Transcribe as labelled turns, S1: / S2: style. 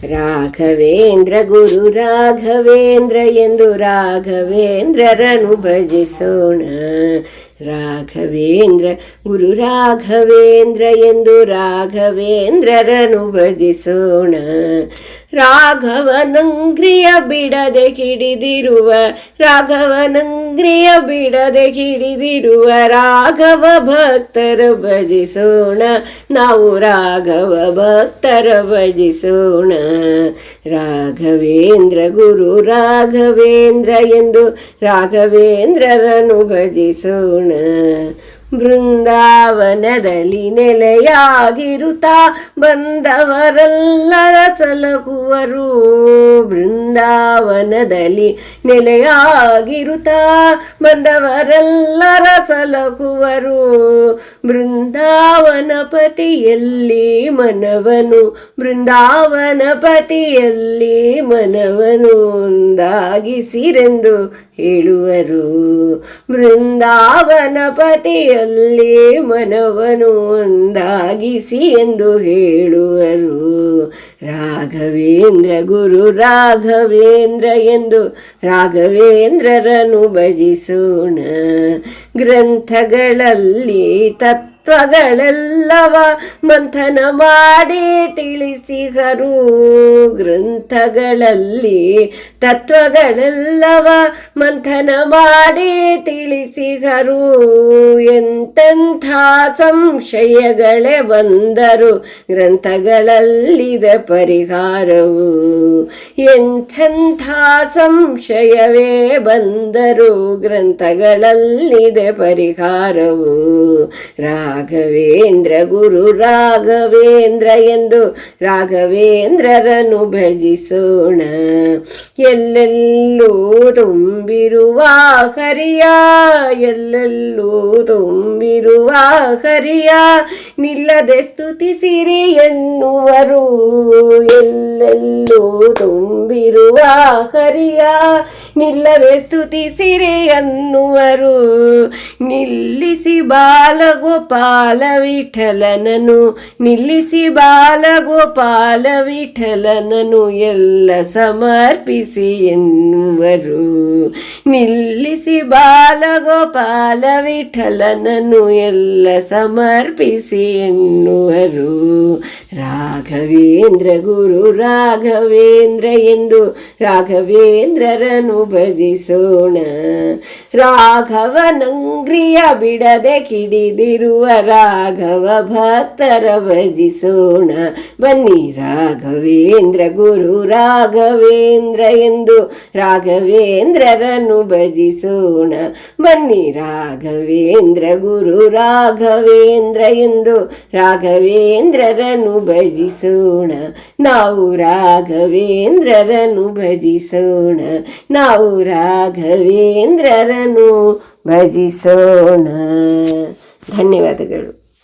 S1: ರಾಘವೇಂದ್ರ ಗುರು ರಾಘವೇಂದ್ರ ಎಂದು ರಾಘವೇಂದ್ರರನು ಭಜಿಸೋಣ. ರಾಘವೇಂದ್ರ ಗುರು ರಾಘವೇಂದ್ರ ಎಂದು ರಾಘವೇಂದ್ರರನು ಭಜಿಸೋಣ. ರಾಘವನಂಗ್ರಿಯ ಬಿಡದೆ ಹಿಡಿದಿರುವ, ರಾಘವನಂಗ್ರಿಯ ಬಿಡದೆ ಹಿಡಿದಿರುವ ರಾಘವ ಭಕ್ತರ ಭಜಿಸೋಣ, ನಾವು ರಾಘವ ಭಕ್ತರ ಭಜಿಸೋಣ. ರಾಘವೇಂದ್ರ ಗುರು, ರಾಘವೇಂದ್ರ ಎಂದು ರಾಘವೇಂದ್ರರನು ಭಜಿಸೋಣ. ಬೃಂದಾವನದಲ್ಲಿ ನೆಲೆಯಾಗಿರುತ್ತ ಬಂದವರೆಲ್ಲರ ಸಲಹುವರು. ಬೃಂದಾವನದಲ್ಲಿ ನೆಲೆಯಾಗಿರುತ್ತಾ ಬಂದವರೆಲ್ಲರ ಸಲಹುವರು. ಬೃಂದಾವನ ಪತಿಯಲ್ಲಿ ಮನವನು ಬೃಂದಾವನ ಪತಿಯಲ್ಲಿ ಮನವನು ಒಂದಾಗಿಸಿರೆಂದು ಹೇಳುವರು. ಬೃಂದಾವನ ಪತಿಯಲ್ಲಿ ಮನವನು ಒಂದಾಗಿಸಿ ಎಂದು ಹೇಳುವರು. ರಾಘವೇಂದ್ರ ಗುರು ರಾಘವೇಂದ್ರ ಎಂದು ರಾಘವೇಂದ್ರರನು ಭಜಿಸೋಣ. ಗ್ರಂಥಗಳಲ್ಲಿ ತತ್ ತತ್ವಗಳೆಲ್ಲವ ಮಂಥನ ಮಾಡಿ ತಿಳಿಸಿಹರು ಗ್ರಂಥಗಳಲ್ಲಿ ತತ್ವಗಳೆಲ್ಲವ ಮಂಥನ ಮಾಡಿ ತಿಳಿಸಿಹರು ಎಂತೆಂಥ ಸಂಶಯಗಳೇ ಬಂದರು ಗ್ರಂಥಗಳಲ್ಲಿದ ಪರಿಹಾರವು. ಎಂಥೆಂಥ ಸಂಶಯವೇ ಬಂದರು ಗ್ರಂಥಗಳಲ್ಲಿದೆ ಪರಿಹಾರವು. ರಾಘವೇಂದ್ರ ಗುರು ರಾಘವೇಂದ್ರ ಎಂದು ರಾಘವೇಂದ್ರರನು ಭಜಿಸೋಣ. ಎಲ್ಲೆಲ್ಲೂ ತುಂಬಿರುವ ಹರಿಯ, ಎಲ್ಲೆಲ್ಲೂ ತುಂಬಿರುವ ಹರಿಯ, ನಿಲ್ಲದೆ ಸ್ತುತಿಸಿರಿ ಎನ್ನುವರು. ಎಲ್ಲೆಲ್ಲೂ ತುಂಬಿರುವ ಹರಿಯ ನಿಲ್ಲದೆ ಸ್ತುತಿಸಿರಿ ಅನ್ನುವರು. ನಿಲ್ಲಿಸಿ ಬಾಲಗೋಪಾಲ ವಿಠಲನನು ನಿಲ್ಲಿಸಿ ಬಾಲಗೋಪಾಲ ವಿಠಲನನು ಎಲ್ಲ ಸಮರ್ಪಿಸಿ ಎನ್ನುವರು. ನಿಲ್ಲಿಸಿ ಬಾಲಗೋಪಾಲ ವಿಠಲನನು ಎಲ್ಲ ಸಮರ್ಪಿಸಿ ಎನ್ನುವರು. ರಾಘವೇಂದ್ರ ಗುರು ರಾಘವೇಂದ್ರ ಎಂದು ರಾಘವೇಂದ್ರರನು ಭಜಿಸೋಣ ರಾಘವನಂಗ್ರಿಯ ಬಿಡದೆ ಕಿಡಿದಿರುವ ರಾಘವ ಭಕ್ತರ ಭಜಿಸೋಣ ಬನ್ನಿ ರಾಘವೇಂದ್ರ, ಗುರು ರಾಘವೇಂದ್ರ ಎಂದು ರಾಘವೇಂದ್ರರನ್ನು ಭಜಿಸೋಣ ಬನ್ನಿ ರಾಘವೇಂದ್ರ, ಗುರು ರಾಘವೇಂದ್ರ ಎಂದು ರಾಘವೇಂದ್ರರನ್ನು ಭಜಿಸೋಣ ನಾವು ರಾಘವೇಂದ್ರರನ್ನು ಭಜಿಸೋಣ ನಾವು ರಾಘವೇಂದ್ರರನು ಭಜಿಸೋಣ. ಧನ್ಯವಾದಗಳು.